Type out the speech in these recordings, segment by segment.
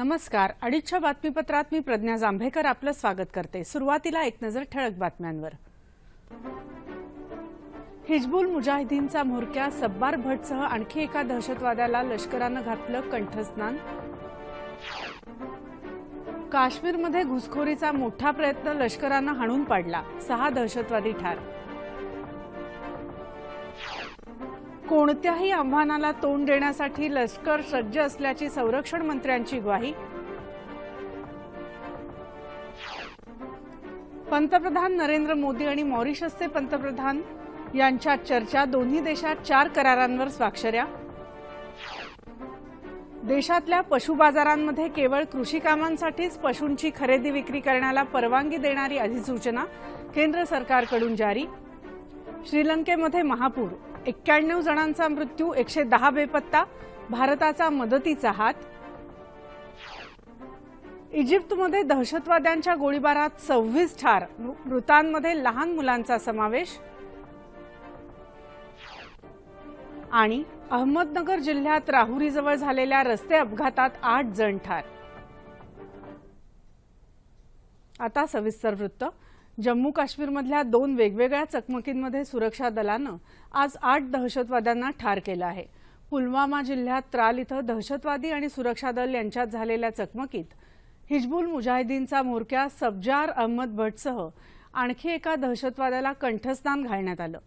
नमस्कार. अडीचच्या बातमीपत्रात मी प्रज्ञा जांभेकर आपलं स्वागत करते. सुरुवातीला एक नजर ठळक बातम्यांवर. हिजबुल मुजाहिदीनचा म्होरक्या सब्बार भटसह आणखी एका दहशतवाद्याला लष्करानं घातलं कंठस्नान. काश्मीरमध्ये घुसखोरीचा मोठा प्रयत्न लष्करानं हाणून पाडला. सहा दहशतवादी ठार. कोणत्याही आव्हानाला तोंड देण्यासाठी लष्कर सज्ज असल्याची संरक्षण मंत्र्यांची ग्वाही. पंतप्रधान नरेंद्र मोदी आणि मॉरिशसचे पंतप्रधान यांच्यात चर्चा दोन्ही देशात चार करारांवर स्वाक्षऱ्या. देशातल्या पशु बाजारांमध्ये केवळ कृषी कामांसाठीच पशूंची खरेदी विक्री करण्याला परवानगी देणारी अधिसूचना केंद्र सरकारकडून जारी. श्रीलंकेमध्ये महापूर एक्क्याण्णव जणांचा मृत्यू एकशे दहा बेपत्ता भारताचा मदतीचा हात. इजिप्तमध्ये दहशतवाद्यांच्या गोळीबारात सव्वीस ठार. मृतांमध्ये लहान मुलांचा समावेश. आणि अहमदनगर जिल्ह्यात राहुरीजवळ झालेल्या रस्ते अपघातात आठ जण ठार. आता सविस्तर वृत्त. जम्मू काश्मीरमधल्या दोन वेगवेगळ्या चकमकींमध्ये सुरक्षा दलानं आज आठ दहशतवाद्यांना ठार केलं आहे. पुलवामा जिल्ह्यात त्राल इथं दहशतवादी आणि सुरक्षा दल यांच्यात झालेल्या चकमकीत हिजबुल मुजाहिदीनचा म्होरक्या सबजार अहमद भटसह आणखी एका दहशतवाद्याला कंठस्नान घालण्यात आलं.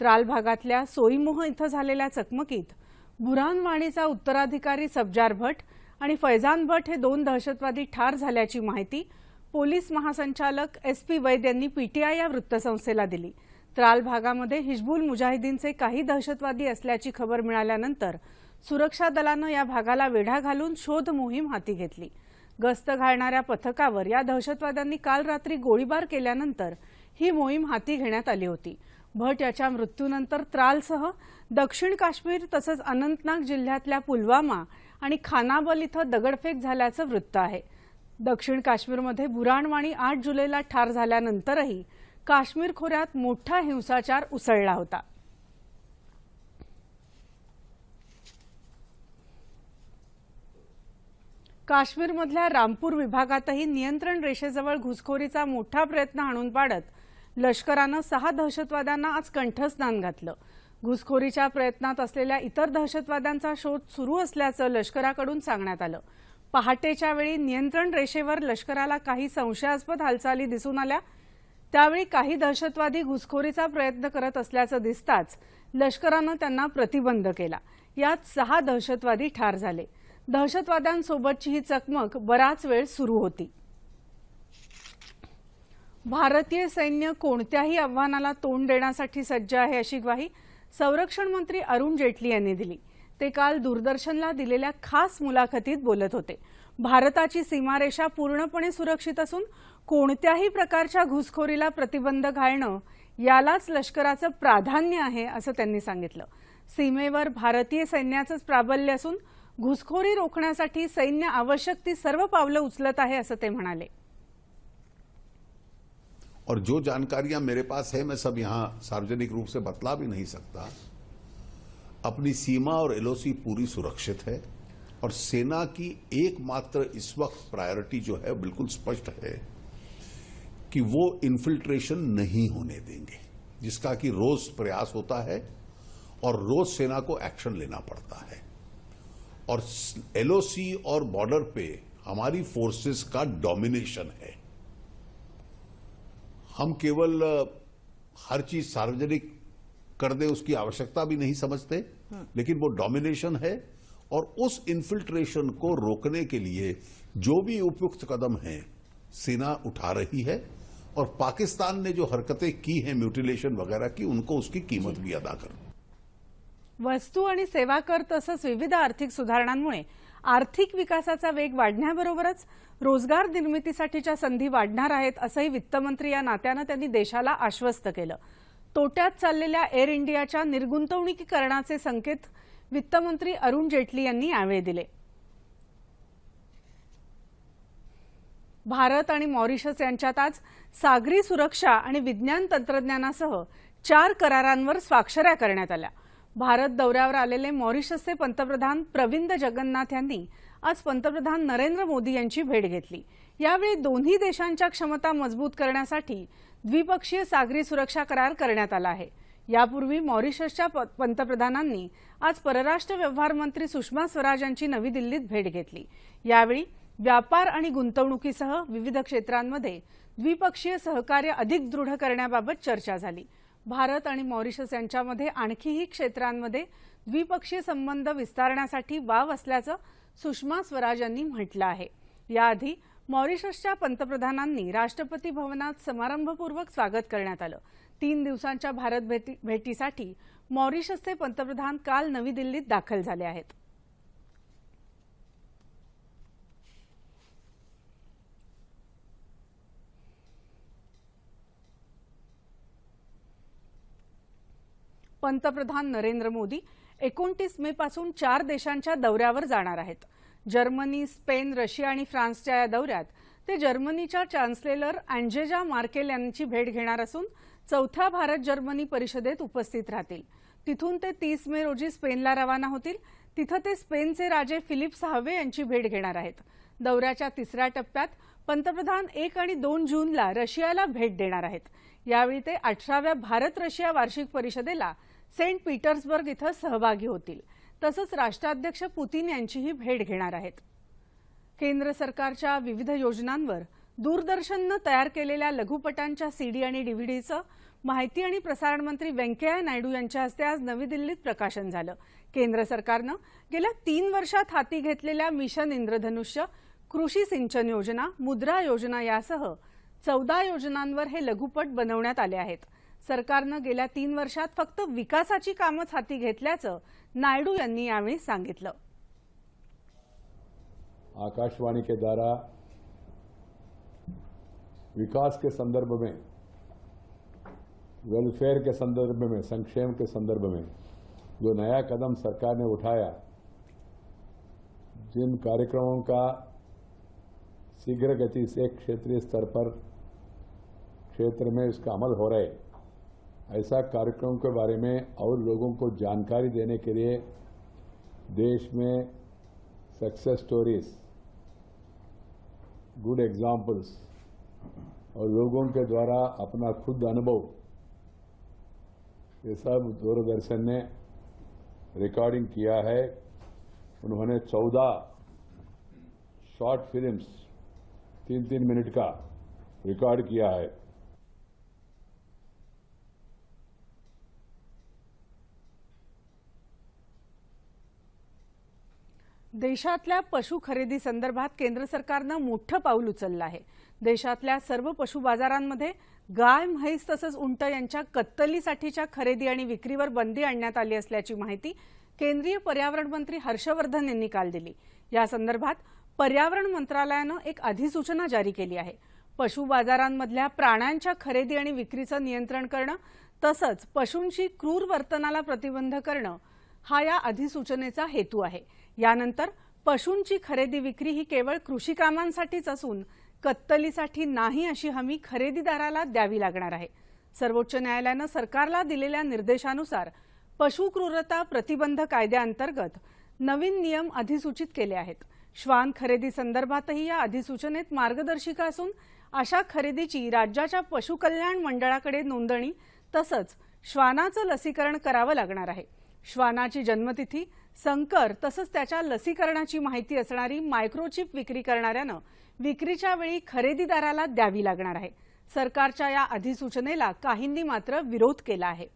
त्राल भागातल्या सोईमोह इथं झालेल्या चकमकीत बुरानवाणीचा उत्तराधिकारी सबजार भट आणि फैजान भट हे दोन दहशतवादी ठार झाल्याची माहिती पोलीस महासंचालक एस पी वैद यांनी पीटीआय या वृत्तसंस्थेला दिली. त्राल भागामध्ये हिजबुल मुजाहिदीनचे काही दहशतवादी असल्याची खबर मिळाल्यानंतर सुरक्षा दलानं या भागाला वेढा घालून शोध मोहीम हाती घेतली. गस्त घालणाऱ्या पथकावर या दहशतवाद्यांनी काल रात्री गोळीबार केल्यानंतर ही मोहीम हाती घेण्यात आली होती. भट याच्या मृत्यूनंतर त्रालसह दक्षिण काश्मीर तसंच अनंतनाग जिल्ह्यातल्या पुलवामा आणि खानाबल इथं दगडफेक झाल्याचं वृत्त आहे. दक्षिण काश्मीरमध्ये बुराणवाणी आठ जुलैला ठार झाल्यानंतरही काश्मीर खोऱ्यात मोठा हिंसाचार उसळला होता. काश्मीरमधल्या रामपूर विभागातही नियंत्रण रेषेजवळ घुसखोरीचा मोठा प्रयत्न आणून पाडत लष्करानं सहा दहशतवाद्यांना आज कंठस्नान घातलं. घुसखोरीच्या प्रयत्नात असलेल्या इतर दहशतवाद्यांचा शोध सुरू असल्याचं लष्कराकडून सांगण्यात आलं. पहाटेच्या वेळी नियंत्रण रेषेवर लष्कराला काही संशयास्पद हालचाली दिसून आल्या. त्यावेळी काही दहशतवादी घुसखोरीचा प्रयत्न करत असल्याचं दिसताच लष्करानं त्यांना प्रतिबंध केला. यात सहा दहशतवादी ठार झाले. दहशतवाद्यांसोबतची ही चकमक बराच वेळ सुरू होती. भारतीय सैन्य कोणत्याही आव्हानाला तोंड देण्यासाठी सज्ज आहे अशी ग्वाही संरक्षण मंत्री अरुण जेटली यांनी दिली. ते काल दूरदर्शनला दिलेल्या खास मुलाखतीत बोलत होते. भारताची सीमारेषा पूर्णपणे सुरक्षित असून कोणत्याही प्रकारच्या घुसखोरीला प्रतिबंध घालणं यालाच लष्कराचं प्राधान्य आहे असं त्यांनी सांगितलं. सीमेवर भारतीय सैन्याचंच प्राबल्य असून घुसखोरी रोखण्यासाठी सैन्य आवश्यक ती सर्व पावलं उचलत आहे असं ते म्हणाले. और जो जानकारियां मेरे पास है मैं सब यहां सार्वजनिक रूप से बतला भी नहीं सकता। अपनी सीमा और एलओसी पूरी सुरक्षित है और सेना की एकमात्र इस वक्त प्रायोरिटी जो है बिल्कुल स्पष्ट है कि वो इन्फिल्ट्रेशन नहीं होने देंगे, जिसका कि रोज प्रयास होता है और रोज सेना को एक्शन लेना पड़ता है। और एलओसी और बॉर्डर पे हमारी फोर्सेस का डोमिनेशन है। हम केवल हर चीज़ सार्वजनिक कर दे उसकी आवश्यकता भी नहीं समझते लेकिन वो डोमिनेशन है और उस इन्फिल्ट्रेशन को रोकने के लिए जो भी उपयुक्त कदम हैं सेना उठा रही है और पाकिस्तान ने जो हरकतें की हैं म्यूटिलेशन वगैरह की उनको उसकी कीमत भी अदा कर। वस्तू आणि सेवा कर तसंच विविध आर्थिक सुधारणांमुळे आर्थिक विकासाचा वेग वाढण्याबरोबरच रोजगार निर्मितीसाठीच्या संधी वाढणार आहेत असंही वित्तमंत्री या नात्यानं त्यांनी देशाला आश्वस्त केलं. तोट्यात चाललेल्या एअर इंडियाच्या निर्गुंतवणुकीकरणाचे संकेत वित्तमंत्री अरुण जेटली यांनी यावेळी दिले. भारत आणि मॉरिशस यांच्यात आज सागरी सुरक्षा आणि विज्ञान तंत्रज्ञानासह चार करारांवर स्वाक्षऱ्या करण्यात आल्या. भारत दौऱ्यावर आलेले मॉरिशसचे पंतप्रधान प्रविंद जगन्नाथ यांनी आज पंतप्रधान नरेंद्र मोदी यांची भेट घेतली. यावेळी दोन्ही देशांच्या क्षमता मजबूत करण्यासाठी द्विपक्षीय सागरी सुरक्षा करार करण्यात आला आहे. यापूर्वी मॉरिशसच्या प- पंतप्रधानांनी आज परराष्ट्र व्यवहार मंत्री सुषमा स्वराज यांची नवी दिल्लीत भेट घेतली. यावेळी व्यापार आणि गुंतवणुकीसह विविध क्षेत्रांमध्ये द्विपक्षीय सहकार्य अधिक दृढ करण्याबाबत चर्चा झाली. भारत आणि मॉरिशस यांच्यामध्ये आणखीही क्षेत्रांमध्ये द्विपक्षीय संबंध विस्तारण्यासाठी वाव असल्याचं सुषमा स्वराज यांनी म्हटलं आहे. याआधी मॉरिशसच्या पंतप्रधानांनी राष्ट्रपती भवनात समारंभपूर्वक स्वागत करण्यात आलं. तीन दिवसांच्या भारत भेटी भेटीसाठी मॉरिशसचे पंतप्रधान काल नवी दिल्लीत दाखल झाले आहेत. पंतप्रधान नरेंद्र मोदी एकोणतीस मे पासून चार देशांच्या दौऱ्यावर जाणार आहेत. जर्मनी स्पेन रशिया आणि फ्रान्सच्या या दौऱ्यात ते जर्मनीच्या चान्सलेलर अँजेजा मार्केल यांची भेट घेणार असून चौथ्या भारत जर्मनी परिषदेत उपस्थित राहतील. तिथून ते तीस मे रोजी स्पेनला रवाना होतील. तिथं ते स्पेनचे राजे फिलिप सहावे यांची भेट घेणार आहेत. दौऱ्याच्या तिसऱ्या टप्प्यात पंतप्रधान एक आणि दोन जूनला रशियाला भेट देणार आहेत. यावेळी ते अठराव्या भारत रशिया वार्षिक परिषदेला सेंट पीटर्सबर्ग इथं सहभागी होतील. तसंच राष्ट्राध्यक्ष पुतीन यांचीही भेट घेणार आहेत. केंद्र सरकारच्या विविध योजनांवर दूरदर्शननं तयार केलेल्या लघुपटांच्या सीडी आणि डीव्हीडीचं माहिती आणि प्रसारण मंत्री व्यंकय्या नायडू यांच्या हस्ते आज नवी दिल्लीत प्रकाशन झालं. केंद्र सरकारनं गेल्या तीन वर्षात हाती घेतलेल्या मिशन इंद्रधनुष्य कृषी सिंचन योजना मुद्रा योजना यासह चौदा योजनांवर हे लघुपट बनवण्यात आले आहेत. सरकारनं गेल्या तीन वर्षात फक्त विकासाची कामच हाती घेतल्याचं नायडू यांनी यावेळी सांगितलं. आकाशवाणी के द्वारा विकास के संदर्भ में वेलफेयर के संदर्भ में संक्षेम के संदर्भ में जो नया कदम सरकार ने उठाया जिन कार्यक्रमों का शीघ्र गति से क्षेत्रीय स्तर पर क्षेत्र में इसका अमल हो रहा है ऐसा कार्यक्रम के बारे में और लोगों को जानकारी देने के लिए देश में सक्सेस स्टोरीज गुड एग्जाम्पल्स और लोगों के द्वारा अपना खुद अनुभव, ये सब दूरदर्शन ने रिकॉर्डिंग किया है। उन्होंने चौदह शॉर्ट फिल्म्स तीन तीन मिनट का रिकॉर्ड किया है। देशातल्या पशु खरेदी संदर्भात केंद्र सरकारनं मोठं पाऊल उचललं आहे. देशातल्या सर्व पशु बाजारांमध्ये गाय म्हैस तसंच उंट यांच्या कत्तलीसाठीच्या खरेदी आणि विक्रीवर बंदी आणण्यात आली असल्याची माहिती केंद्रीय पर्यावरण मंत्री हर्षवर्धन यांनी काल दिली. या संदर्भात पर्यावरण मंत्रालयानं एक अधिसूचना जारी केली आहे. पशु बाजारांमधल्या प्राण्यांच्या खरेदी आणि विक्रीचं नियंत्रण करणं तसंच पशूंची क्रूर वर्तनाला प्रतिबंध करणं हा या अधिसूचनेचा हेतू आहे. यानंतर पशूंची खरेदी विक्री ही केवळ कृषी कामांसाठीच असून कत्तलीसाठी नाही अशी हमी खरेदीदाराला द्यावी लागणार आहे. सर्वोच्च न्यायालयानं सरकारला दिलेल्या निर्देशानुसार पशु क्रूरता प्रतिबंध कायद्याअंतर्गत नवीन नियम अधिसूचित केले आहेत. श्वान खरेदी संदर्भातही या अधिसूचनेत मार्गदर्शिका असून अशा खरेदीची राज्याच्या पशुकल्याण मंडळाकडे नोंदणी तसंच श्वानाचं लसीकरण करावं लागणार आहे. श्वानाची जन्मतिथी संकर तसंच त्याच्या लसीकरणाची माहिती असणारी मायक्रोचिप विक्री करणाऱ्यानं विक्रीच्या वेळी खरेदीदाराला द्यावी लागणार आहे. सरकारच्या या अधिसूचनेला काहींनी मात्र विरोध केला आहे.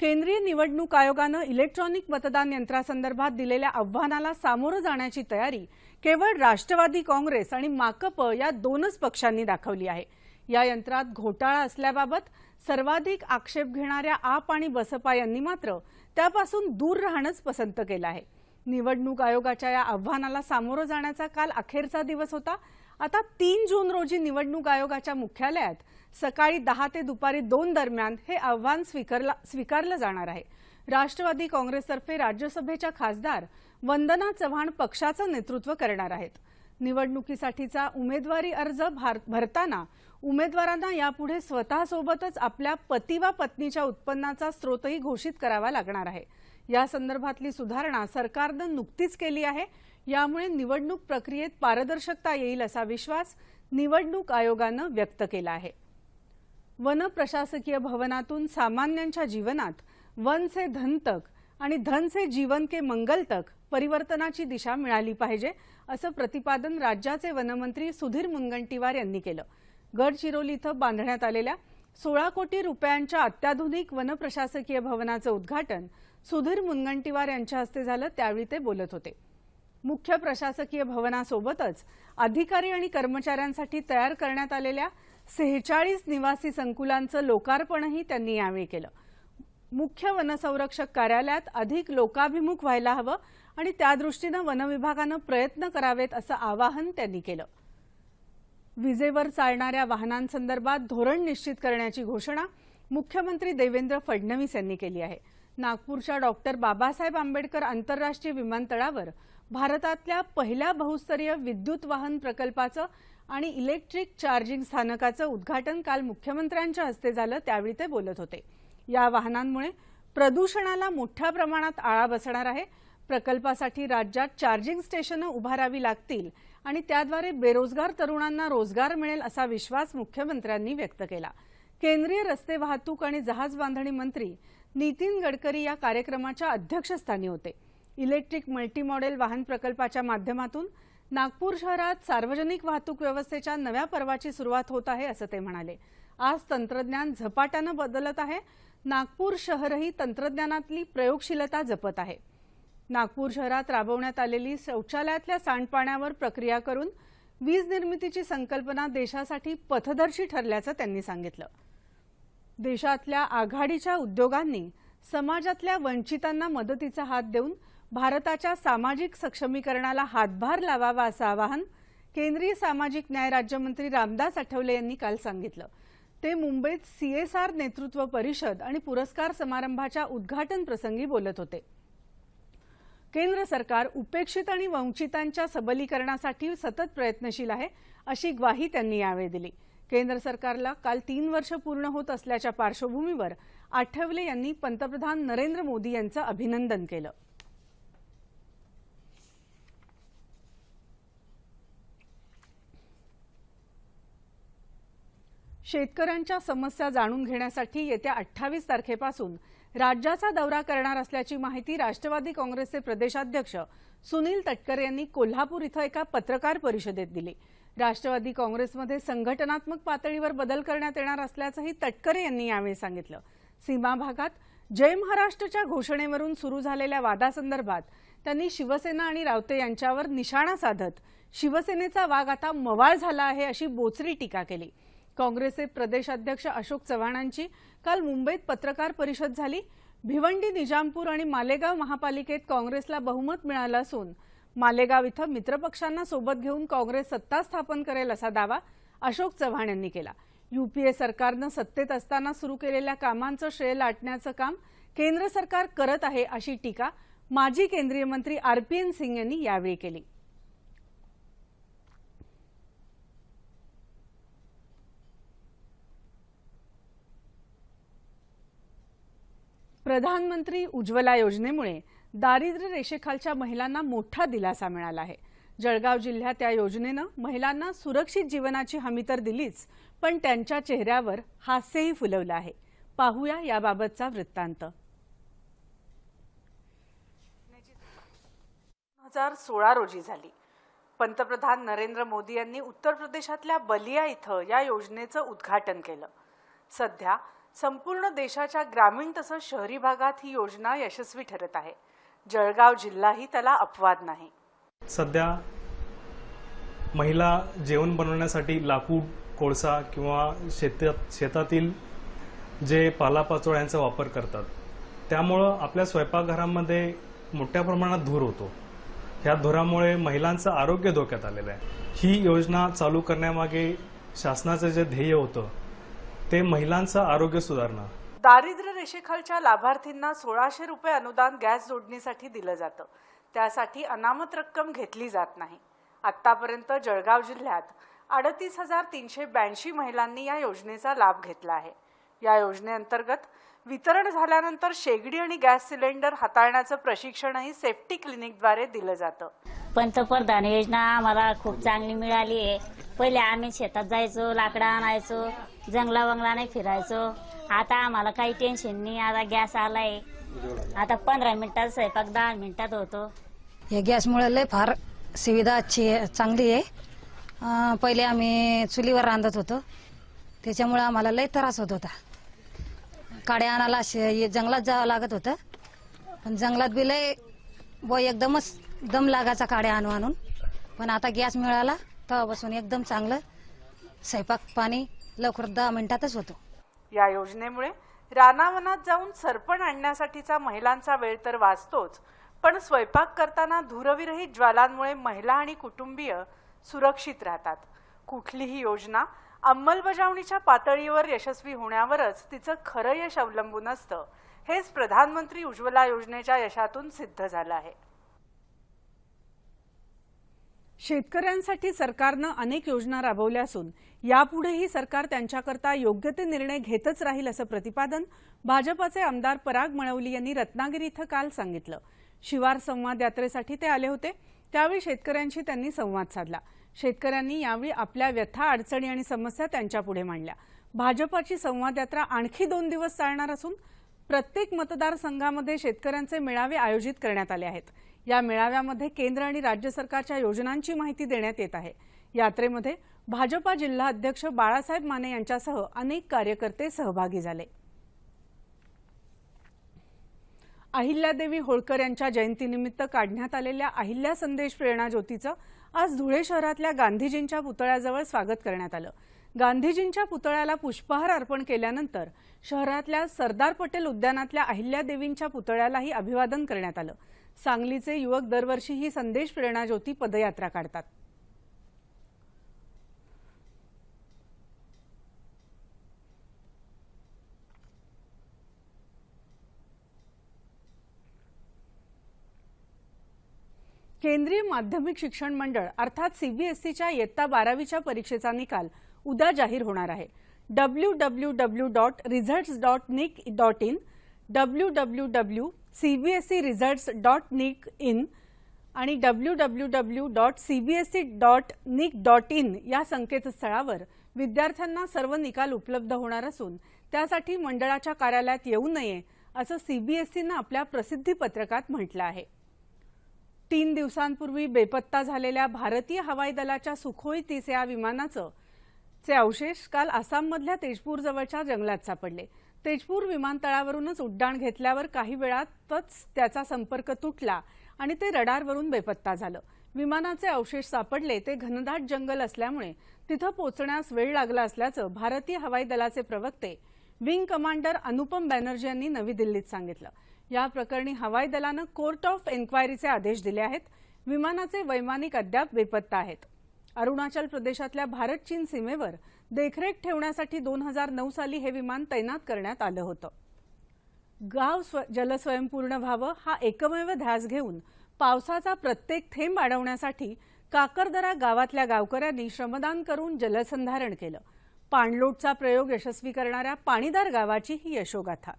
केंद्रीय निवडणूक आयोगानं इलेक्ट्रॉनिक मतदान यंत्रासंदर्भात दिलेल्या आव्हानाला सामोरं जाण्याची तयारी केवळ राष्ट्रवादी काँग्रेस आणि माकप या दोनच पक्षांनी दाखवली आहे. या यंत्रात घोटाळा असल्याबाबत सर्वाधिक आक्षेप घेणाऱ्या आप आणि बसपा यांनी मात्र त्यापासून दूर राहणंच पसंत केलं आहे. निवडणूक आयोगाच्या या आव्हानाला सामोरं जाण्याचा काल अखेरचा दिवस होता. आता तीन जून रोजी निवडणूक आयोगाच्या मुख्यालयात सकाळी दहा ते दुपारी दोन दरम्यान हे आव्हान स्वीकारला स्वीकारलं जाणार आहे. राष्ट्रवादी काँग्रेसतर्फे राज्यसभेच्या खासदार वंदना चव्हाण पक्षाचं नेतृत्व करणार आहेत. निवडणुकीसाठीचा उमेदवारी अर्ज भार- भरताना उमेदवारांना यापुढे स्वतःसोबतच आपल्या पती वा पत्नीच्या उत्पन्नाचा स्रोतही घोषित करावा लागणार आहे. या संदर्भातली सुधारणा सरकारनं नुकतीच केली आहे. यामुळे निवडणूक प्रक्रियेत पारदर्शकता येईल असा विश्वास निवडणूक आयोगानं व्यक्त केला आहे. वन प्रशासकीय भवनातून सामान्यांच्या जीवनात वन से आणि धन से जीवन के मंगल तक परिवर्तनाची दिशा मिळाली पाहिजे असं प्रतिपादन राज्याचे वनमंत्री सुधीर मुनगंटीवार यांनी केलं. गडचिरोली इथं बांधण्यात आलेल्या सोळा कोटी रुपयांच्या अत्याधुनिक वन प्रशासकीय भवनाचं उद्घाटन सुधीर मुनगंटीवार यांच्या हस्ते झालं त्यावेळी ते बोलत होते. मुख्य प्रशासकीय भवनासोबतच अधिकारी आणि कर्मचाऱ्यांसाठी तयार करण्यात आलेल्या सेहेचाळीस निवासी संकुलांचं लोकार्पणही त्यांनी यावेळी केलं. मुख्य वनसंरक्षक कार्यालयात अधिक लोकाभिमुख व्हायला हवं आणि त्यादृष्टीनं वनविभागानं प्रयत्न करावेत असं आवाहन त्यांनी केलं. विजेवर चालणाऱ्या वाहनांसंदर्भात धोरण निश्चित करण्याची घोषणा मुख्यमंत्री देवेंद्र फडणवीस यांनी केली आहे. नागपूरच्या डॉक्टर बाबासाहेब आंबेडकर आंतरराष्ट्रीय विमानतळावर भारतातल्या पहिल्या बहुस्तरीय विद्युत वाहन प्रकल्पाचं आणि इलेक्ट्रिक चार्जिंग स्थानकाचं उद्घाटन काल मुख्यमंत्र्यांच्या हस्ते झालं त्यावेळी ते बोलत होते. या वाहनांमुळे प्रदूषणाला मोठ्या प्रमाणात आळा बसणार आहे. प्रकल्पासाठी राज्यात चार्जिंग स्टेशनं उभारावी लागतील आणि त्याद्वारे बेरोजगार तरुणांना रोजगार मिळेल असा विश्वास मुख्यमंत्र्यांनी व्यक्त केला. केंद्रीय रस्ते वाहतूक आणि जहाज बांधणी मंत्री नितीन गडकरी या कार्यक्रमाच्या अध्यक्षस्थानी होते. इलेक्ट्रिक मल्टी मॉडेल वाहन प्रकल्पाच्या माध्यमातून नागपूर शहरात सार्वजनिक वाहतूक व्यवस्थेच्या नव्या पर्वाची सुरुवात होत आहे असं ते म्हणाले. आज तंत्रज्ञान झपाट्यानं बदलत आहे. नागपूर शहरही तंत्रज्ञानातली प्रयोगशीलता जपत आहे. नागपूर शहरात राबवण्यात आलेली शौचालयातल्या सांडपाण्यावर प्रक्रिया करून वीज निर्मितीची संकल्पना देशासाठी पथदर्शी ठरल्याचं त्यांनी सांगितलं. देशातल्या आघाडीच्या उद्योगांनी समाजातल्या वंचितांना मदतीचा हात देऊन भारताच्या सामाजिक सक्षमीकरणाला हातभार लावावा असं आवाहन केंद्रीय सामाजिक न्याय राज्यमंत्री रामदास आठवले यांनी काल सांगितलं. ते मुंबईत सीएसआर नेतृत्व परिषद आणि पुरस्कार समारंभाच्या उद्घाटन प्रसंगी बोलत होते. केंद्र सरकार उपेक्षित आणि वंचितांच्या सबलीकरणासाठी सतत प्रयत्नशील आहे अशी ग्वाही त्यांनी यावेळी दिली. केंद्र सरकारला काल तीन वर्ष पूर्ण होत असल्याच्या पार्श्वभूमीवर आठवले यांनी पंतप्रधान नरेंद्र मोदी यांचं अभिनंदन केलं. शेतकऱ्यांच्या समस्या जाणून घेण्यासाठी येत्या अठ्ठावीस तारखेपासून राज्याचा दौरा करणार असल्याची माहिती राष्ट्रवादी काँग्रेसचे प्रदेशाध्यक्ष सुनील तटकरे यांनी कोल्हापूर इथं एका पत्रकार परिषदेत दिली. राष्ट्रवादी काँग्रेसमध्ये संघटनात्मक पातळीवर बदल करण्यात येणार असल्याचंही तटकरे यांनी यावेळी सांगितलं. सीमा भागात जय महाराष्ट्रच्या घोषणेवरून सुरू झालेल्या वादासंदर्भात त्यांनी शिवसेना आणि रावते यांच्यावर निशाणा साधत शिवसेनेचा वाघ आता मवाळ झाला आहे अशी बोचरी टीका केली. काँग्रेसचे प्रदेशाध्यक्ष अशोक चव्हाणांची काल मुंबईत पत्रकार परिषद झाली. भिवंडी निजामपूर आणि मालेगाव महापालिकेत काँग्रेसला बहुमत मिळालं असून मालेगाव इथं मित्रपक्षांना सोबत घेऊन काँग्रेस सत्ता स्थापन करेल असा दावा अशोक चव्हाण यांनी केला. युपीए सरकारनं सत्तेत असताना सुरू केलेल्या कामांचं श्रेय लाटण्याचं काम केंद्र सरकार करत आहे अशी टीका माजी केंद्रीय मंत्री आरपीएन सिंग यांनी यावेळी केली. प्रधानमंत्री उज्ज्वला योजनेमुळे दारिद्र्य रेषेखालच्या महिलांना मोठा दिलासा मिळाला आहे. जळगाव जिल्ह्यात या योजनेनं महिलांना सुरक्षित जीवनाची हमी तर दिलीच पण त्यांच्या चेहऱ्यावर हास्यही फुलवलं आहे. पाहूया याबाबतचा वृत्तांत. हजार सोळा रोजी झाली. पंतप्रधान नरेंद्र मोदी यांनी उत्तर प्रदेशातल्या बलिया इथं या योजनेचं उद्घाटन केलं. सध्या संपूर्ण देशाच्या ग्रामीण तसंच शहरी भागात ही योजना यशस्वी ठरत आहे. जळगाव जिल्हाही त्याला अपवाद नाही. सध्या महिला जेवण बनवण्यासाठी लाकूड कोळसा किंवा शेतात शेतातील जे पालापाचोळ्यांचा वापर करतात. त्यामुळं आपल्या स्वयंपाकघरामध्ये मोठ्या प्रमाणात धूर होतो. ह्या धुरामुळे महिलांचं आरोग्य धोक्यात आलेलं आहे. ही योजना चालू करण्यामागे शासनाचं जे ध्येय होतं ते महिलांचं आरोग्य सुधारणं. दारिद्र्य रेषेखालच्या लाभार्थींना सोळाशे रुपये अनुदान गॅस जोडणीसाठी दिलं जातं. त्यासाठी अनामत रक्कम घेतली जात नाही. आतापर्यंत जळगाव जिल्ह्यात अडतीस हजार तीनशे ब्याऐंशी महिलांनी या योजनेचा लाभ घेतला आहे. या योजनेअंतर्गत वितरण झाल्यानंतर शेगडी आणि गॅस सिलेंडर हाताळण्याचं प्रशिक्षणही सेफ्टी क्लिनिकद्वारे दिलं जातं. पंतप्रधान योजना आम्हाला खूप चांगली मिळाली आहे. पहिले आम्ही शेतात जायचो लाकडं आणायचो. जंगला वंगला नाही फिरायचो. आता आम्हाला काही टेन्शन नाही आता गॅस आलाय. आता पंधरा मिनिटात स्वयंपाक दहा मिनिटात होतो. या गॅसमुळे लय फार सुविधा अच्छी आहे चांगली आहे. अं, पहिले आम्ही चुलीवर रांधत होतो. त्याच्यामुळे आम्हाला लय त्रास होत होता. काड्या आणायला शे- जंगलात जावं लागत होतं. पण जंगलात बी लय व एकदमच दम लागायचा काड्या आणून आणून. पण आता गॅस मिळाला तेव्हापासून एकदम चांगलं. स्वयंपाक पाणी लवकर दहा मिनिटातच होतो. या योजनेमुळे रानावनात जाऊन सरपण आणण्यासाठीचा महिलांचा वेळ तर वाचतोच पण स्वयंपाक करताना धुरविरहित ज्वालांमुळे महिला आणि कुटुंबीय सुरक्षित राहतात. कुठलीही योजना अंमलबजावणीच्या पातळीवर यशस्वी होण्यावरच तिचं खरं यश अवलंबून असतं. हेच प्रधानमंत्री उज्ज्वला योजनेच्या यशातून सिद्ध झालं आहे. शेतकऱ्यांसाठी सरकारनं अनेक योजना राबवल्या असून यापुढेही सरकार त्यांच्याकरता योग्य ते निर्णय घेतच राहील असं प्रतिपादन भाजपाचे आमदार पराग मळवली यांनी रत्नागिरी इथं काल सांगितलं. शिवार संवाद यात्रेसाठी ते आले होते. त्यावेळी शेतकऱ्यांशी त्यांनी संवाद साधला. शेतकऱ्यांनी यावेळी आपल्या व्यथा अडचणी आणि समस्या त्यांच्यापुढे मांडल्या. भाजपाची संवाद यात्रा आणखी दोन दिवस चालणार असून प्रत्येक मतदारसंघामध्ये शेतकऱ्यांचे मेळावे आयोजित करण्यात आले आहेत. या मेळाव्यामध्ये केंद्र आणि राज्य सरकारच्या योजनांची माहिती देण्यात येत आहे. यात्रेमध्ये भाजपा जिल्हा अध्यक्ष बाळासाहेब माने यांच्यासह अनेक कार्यकर्ते सहभागी झाले. अहिल्यादेवी होळकर यांच्या जयंतीनिमित्त काढण्यात आलेल्या अहिल्या संदेश प्रेरणा ज्योतीचं आज धुळे शहरातल्या गांधीजींच्या पुतळ्याजवळ स्वागत करण्यात आलं. गांधीजींच्या पुतळ्याला पुष्पहार अर्पण केल्यानंतर शहरातल्या सरदार पटेल उद्यानातल्या अहिल्यादेवींच्या पुतळ्यालाही अभिवादन करण्यात आलं. सांगलीचे युवक दरवर्षी ही संदेश प्रेरणा ज्योती पदयात्रा काढतात. केंद्रीय माध्यमिक शिक्षण मंडळ अर्थात सीबीएसईच्या इयत्ता बारावीच्या परीक्षेचा निकाल उद्या जाहीर होणार आहे. W W W dot results dot nic dot in W W W CBSE results dot nic in आणि W W W dot CBSE dot nic dot in या संकेतस्थळावर विद्यार्थ्यांना सर्व निकाल उपलब्ध होणार असून त्यासाठी मंडळाच्या कार्यालयात येऊ नये असं सीबीएसईनं आपल्या प्रसिद्धी पत्रकात म्हटलं आहे. तीन दिवसांपूर्वी बेपत्ता झालेल्या भारतीय हवाई दलाच्या सुखोई तीस या विमानाचं चे अवशेष काल आसाममधल्या तेजपूरजवळच्या जंगलात सापडले. तेजपूर विमानतळावरूनच उड्डाण घेतल्यावर काही वेळातच त्याचा संपर्क तुटला आणि ते रडारवरून बेपत्ता झालं. विमानाचे अवशेष सापडले ते घनदाट जंगल असल्यामुळे तिथं पोचण्यास वेळ लागला असल्याचं भारतीय हवाई दलाचे प्रवक्ते विंग कमांडर अनुपम बॅनर्जी यांनी नवी दिल्लीत सांगितलं. या प्रकरणी हवाई दलानं कोर्ट ऑफ एन्क्वायरीचे आदेश दिले आहेत. विमानाचे वैमानिक अद्याप बेपत्ता आहेत. अरुणाचल प्रदेशातल्या भारत चीन सीमेवर देखरेख ठेवण्यासाठी दोन हजार नऊ साली हे विमान तैनात करण्यात आलं होतं. गाव स्व जलस्वयंपूर्ण व्हावं हा एकमेव ध्यास घेऊन पावसाचा प्रत्येक थेंब अडवण्यासाठी काकरदरा गावातल्या गावकऱ्यांनी श्रमदान करून जलसंधारण केलं. पाणलोटचा प्रयोग यशस्वी करणाऱ्या पाणीदार गावाची ही यशोगाथा.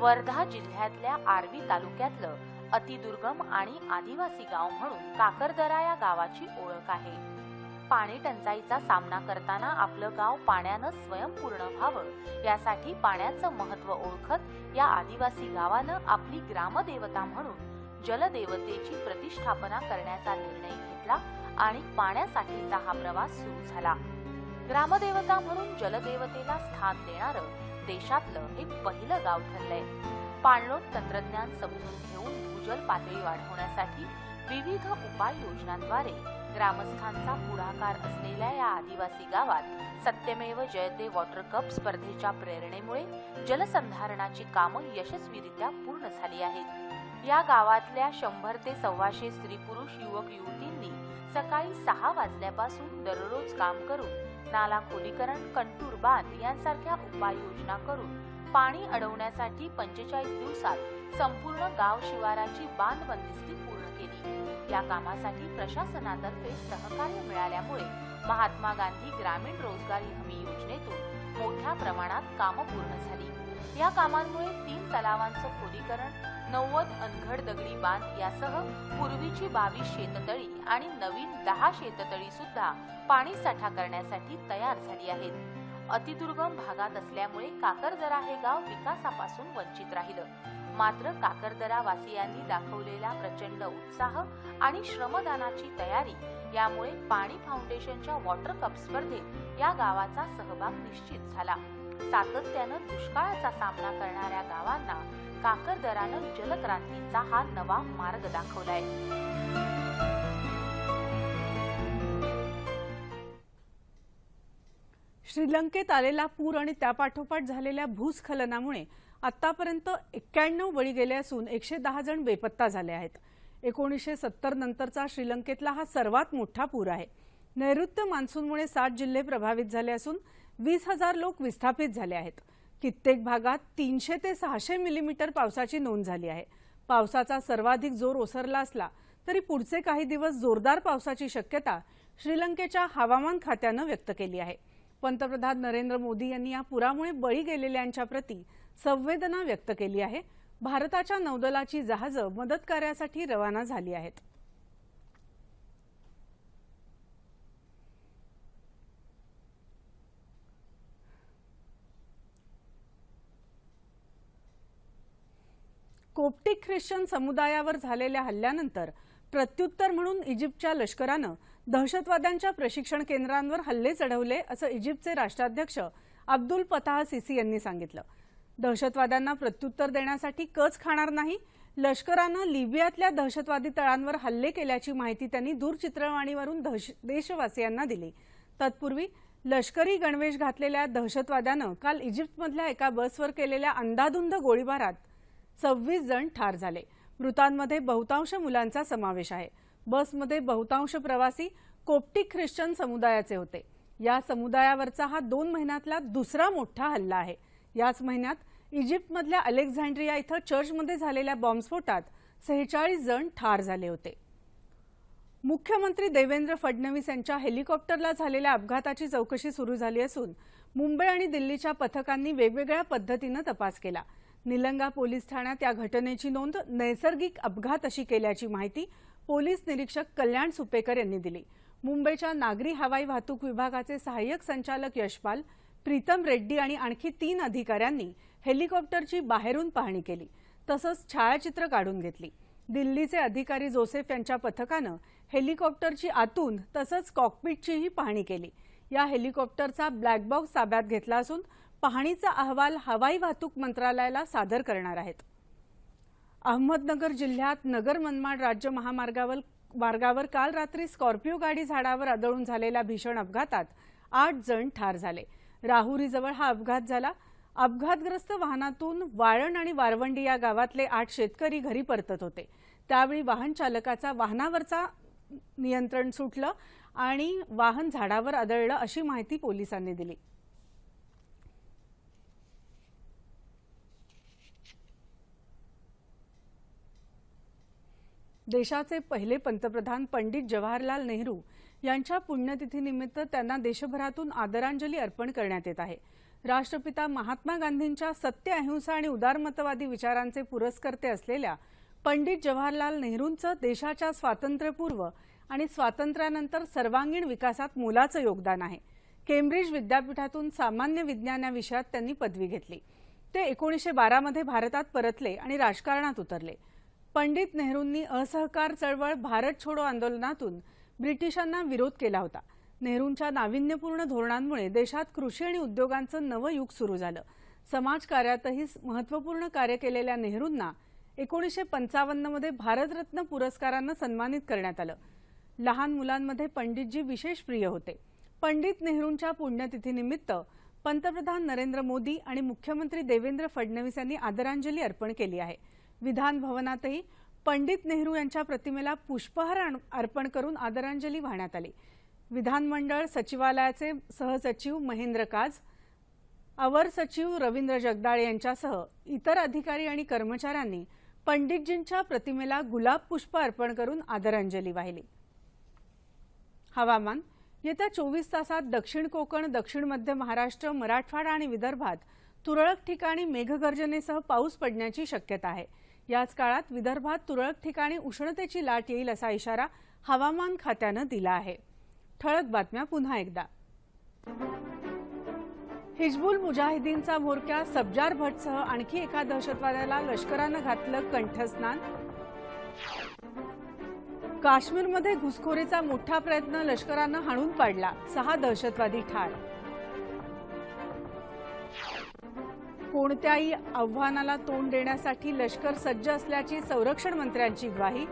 वर्धा जिल्ह्यातल्या आर्वी तालुक्यातलं अतिदुर्गम आणि आदिवासी गाव म्हणून काकरदरा या गावाची ओळख आहे. पाणी टंचाईचा सामना करताना आपलं गाव पाण्यानं स्वयंपूर्ण व्हावं यासाठी पाण्याचं महत्त्व ओळखत या आदिवासी गावानं आपली ग्रामदेवता म्हणून जलदेवतेची प्रतिष्ठापना करण्याचा निर्णय घेतला आणि पाण्यासाठीचा हा प्रवास सुरू झाला. ग्रामदेवता म्हणून जलदेवतेला स्थान देणारं देशातलं हे पहिलं गाव ठरलंय. पाणलोट तंत्रज्ञान समजून घेऊन भूजल पातळी वाढवण्यासाठी विविध उपाययोजनांद्वारे ग्रामस्थांचा पुढाकार असलेल्या या आदिवासी गावात सत्यमेव जयते वॉटर कप स्पर्धेच्या प्रेरणेमुळे जलसंधारणाची कामं यशस्वीरित्या पूर्ण झाली आहेत. या गावातल्या शंभर ते सव्वाशे स्त्री पुरुष युवक युवतींनी सकाळी सहा वाजल्यापासून दररोज काम करून नाला खोलीकरण कंटूर बांध यांसारख्या उपाययोजना करून पाणी अडवण्यासाठी पंचेचाळीस दिवसात संपूर्ण गाव शिवाराची बांध बंदिस्ती पूर्ण केली. या कामासाठी प्रशासनातर्फे सहकार्य मिळाल्यामुळे महात्मा गांधी ग्रामीण रोजगार हमी योजनेतून मोठ्या प्रमाणात कामं पूर्ण झाली. या कामांमुळे तीन तलावांचं खोलीकरण नव्वद अनघड दगडी बांध यासह पूर्वीची बावीस शेततळी आणि नवीन दहा शेततळी सुद्धा पाणी साठा करण्यासाठी तयार झाली आहेत. अतिदुर्गम भागात असल्यामुळे काकरदरा हे गाव विकासापासून वंचित राहिलं. मात्र काकरदरा वासियांनी दाखवलेला प्रचंड उत्साह आणि श्रमदानाची तयारी यामुळे पाणी फाउंडेशनच्या वॉटर कप स्पर्धेत या गावाचा सहभाग निश्चित झाला. सातत्यानं दुष्काळाचा सामना करणाऱ्या गावांना काकरदरानं जलक्रांतीचा हा नवा मार्ग दाखवलाय. श्रीलंकेत आलेला पूर आणि त्यापाठोपाठ झालेल्या भूस्खलनामुळे आतापर्यंत एक्क्याण्णव बळी गेले असून एकशे दहा जण बेपत्ता झाले आहेत. एकोणीसशे सत्तर नंतरचा श्रीलंकेतला हा सर्वात मोठा पूर आहे. नैऋत्य मान्सूनमुळे सात जिल्हे प्रभावित झाले असून वीस हजार लोक विस्थापित झाले आहेत. कित्येक भागात तीनशे ते सहाशे मिलीमीटर पावसाची नोंद झाली आहे. पावसाचा सर्वाधिक जोर ओसरला असला तरी पुढचे काही दिवस जोरदार पावसाची शक्यता श्रीलंकेच्या हवामान खात्यानं व्यक्त केली आहे. पंतप्रधान नरेंद्र मोदी यांनी या पुरामुळे बळी गेलेल्यांच्या प्रती संवेदना व्यक्त केली आहे. भारताच्या नौदलाची जहाजं मदत कार्यासाठी रवाना झाली आहेत. कोप्टिक ख्रिश्चन समुदायावर झालेल्या हल्ल्यानंतर प्रत्युत्तर म्हणून इजिप्तच्या लष्करानं दहशतवाद्यांच्या प्रशिक्षण केंद्रांवर हल्ले चढवले असं इजिप्तचे राष्ट्राध्यक्ष अब्दुल फताह सिसी यांनी सांगितलं. दहशतवाद्यांना प्रत्युत्तर देण्यासाठी कच खाणार नाही. लष्करानं लिबियातल्या दहशतवादी तळांवर हल्ले केल्याची माहिती त्यांनी दूरचित्रवाणीवरून दहश- देशवासियांना दिली. तत्पूर्वी लष्करी गणवेश घातलेल्या दहशतवाद्यानं काल इजिप्तमधल्या एका बसवर केलेल्या अंदाधुंद गोळीबारात सव्वीस जण ठार झाले. मृतांमध्ये बहुतांश मुलांचा समावेश आहे. बसमध्ये बहुतांश प्रवासी कोप्टिक ख्रिश्चन समुदायाचे होते. या समुदायावरचा हा दोन महिन्यातला दुसरा मोठा हल्ला आहे. याच महिन्यात इजिप्तमधल्या अलेक्झांड्रिया इथं चर्चमध्ये झालेल्या बॉम्बस्फोटात सेहेचाळीस जण ठार झाले होते. मुख्यमंत्री देवेंद्र फडणवीस यांच्या हेलिकॉप्टरला झालेल्या अपघाताची चौकशी सुरू झाली असून मुंबई आणि दिल्लीच्या पथकांनी वेगवेगळ्या पद्धतीनं तपास केला. निलंगा पोलीस ठाण्यात या घटनेची नोंद नैसर्गिक अपघात अशी केल्याची माहिती पोलीस निरीक्षक कल्याण सुपेकर यांनी दिली. मुंबईच्या नागरी हवाई वाहतूक विभागाचे सहाय्यक संचालक यशपाल प्रीतम रेड्डी आणि आणखी तीन अधिकाऱ्यांनी हेलिकॉप्टरची बाहेरून पाहणी केली तसंच छायाचित्र काढून घेतली. दिल्लीचे अधिकारी जोसेफ यांच्या पथकानं हेलिकॉप्टरची आतून तसंच कॉकपिटचीही पाहणी केली. या हेलिकॉप्टरचा ब्लॅक बॉक्स ताब्यात घेतला असून पाहणीचा अहवाल हवाई वाहतूक मंत्रालयाला सादर करणार आहेत. अहमदनगर जिल्ह्यात नगर मनमाड राज्य महामार्गावर मार्गावर काल रात्री स्कॉर्पिओ गाडी झाडावर आदळून झालेल्या भीषण अपघातात आठ जण ठार झाले. राहुरीजवळ हा अपघात झाला. अपघातग्रस्त वाहनातून वाळण आणि वारवंडी या गावातले आठ शेतकरी घरी परतत होते. त्यावेळी वाहन चालकाचा वाहनावरचा नियंत्रण सुटलं आणि वाहन झाडावर आदळलं अशी माहिती पोलिसांनी दिली. देशाचे पहिले पंतप्रधान पंडित जवाहरलाल नेहरू यांच्या पुण्यतिथीनिमित्त त्यांना देशभरातून आदरांजली अर्पण करण्यात येत आहे. राष्ट्रपिता महात्मा गांधींच्या सत्य अहिंसा आणि उदारमतवादी विचारांचे पुरस्कर्ते असलेल्या पंडित जवाहरलाल नेहरूंचं देशाच्या स्वातंत्र्यपूर्व आणि स्वातंत्र्यानंतर सर्वांगीण विकासात मोलाचं योगदान आहे. केम्ब्रिज विद्यापीठातून सामान्य विज्ञान या विषयात त्यांनी पदवी घेतली. ते एकोणीसशे बारामध्ये भारतात परतले आणि राजकारणात उतरले. पंडित नेहरूंनी असहकार चळवळ भारत छोडो आंदोलनातून ब्रिटिशांना विरोध केला होता. नेहरूंच्या नाविन्यपूर्ण धोरणांमुळे देशात कृषी आणि उद्योगांचं नवं युग सुरू झालं. समाजकार्यातही महत्त्वपूर्ण कार्य केलेल्या नेहरूंना एकोणीसशे पंचावन्नमध्ये भारतरत्न पुरस्कारानं सन्मानित करण्यात आलं. लहान मुलांमध्ये पंडितजी विशेष प्रिय होते. पंडित नेहरूंच्या पुण्यतिथीनिमित्त पंतप्रधान नरेंद्र मोदी आणि मुख्यमंत्री देवेंद्र फडणवीस यांनी आदरांजली अर्पण केली आहे. विधान भवनातही पंडित नेहरू यांच्या प्रतिमेला पुष्पहार अर्पण करून आदरांजली वाहण्यात आली. विधानमंडळ सचिवालयाचे सहसचिव महेंद्र काज अवर सचिव रवींद्र जगदाळे यांच्यासह इतर अधिकारी आणि कर्मचाऱ्यांनी पंडितजींच्या प्रतिमेला गुलाब पुष्प अर्पण करून आदरांजली वाहिली. हवामान येत्या चोवीस तासात दक्षिण कोकण दक्षिण मध्य महाराष्ट्र मराठवाडा आणि विदर्भात तुरळक ठिकाणी मेघगर्जनेसह पाऊस पडण्याची शक्यता आहे. याच काळात विदर्भात तुरळक ठिकाणी उष्णतेची लाट येईल असा इशारा हवामान खात्यानं दिला आहे. ठळक बातम्या पुन्हा एकदा. हिजबुल मुजाहिदीनचा म्होरक्या सबजार भटसह आणखी एका दहशतवाद्याला लष्करानं घातलं कंठस्नान. काश्मीरमध्ये घुसखोरीचा मोठा प्रयत्न लष्करानं हाणून पाडला सहा दहशतवादी ठार. कोणत्याही आव्हानाला तोंड देण्यासाठी लष्कर सज्ज असल्याची संरक्षण मंत्र्यांची ग्वाही.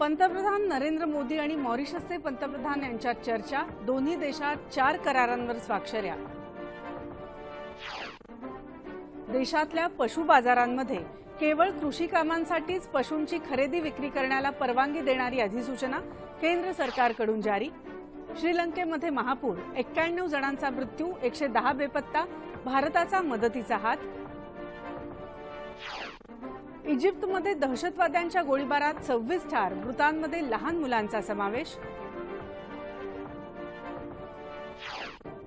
पंतप्रधान नरेंद्र मोदी आणि मॉरिशसचे पंतप्रधान यांच्यात चर्चा. दोन्ही देशात चार करारांवर स्वाक्षऱ्या. देशातल्या पशु बाजारांमध्ये केवळ कृषी कामांसाठीच पशूंची खरेदी विक्री करण्याला परवानगी देणारी अधिसूचना केंद्र सरकारकडून जारी. श्रीलंकेमध्ये महापूर एक्क्याण्णव जणांचा मृत्यू एकशे दहा बेपत्ता भारताचा मदतीचा हात. इजिप्तमध्ये दहशतवाद्यांच्या गोळीबारात सव्वीस ठार मृतांमध्ये लहान मुलांचा समावेश.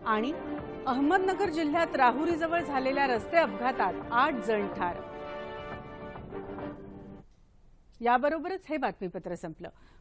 आणि अहमदनगर जिल्ह्यात राहुरीजवळ झालेल्या रस्ते अपघातात आठ जण ठार. याबरोबरच हे बातमीपत्र संपलं.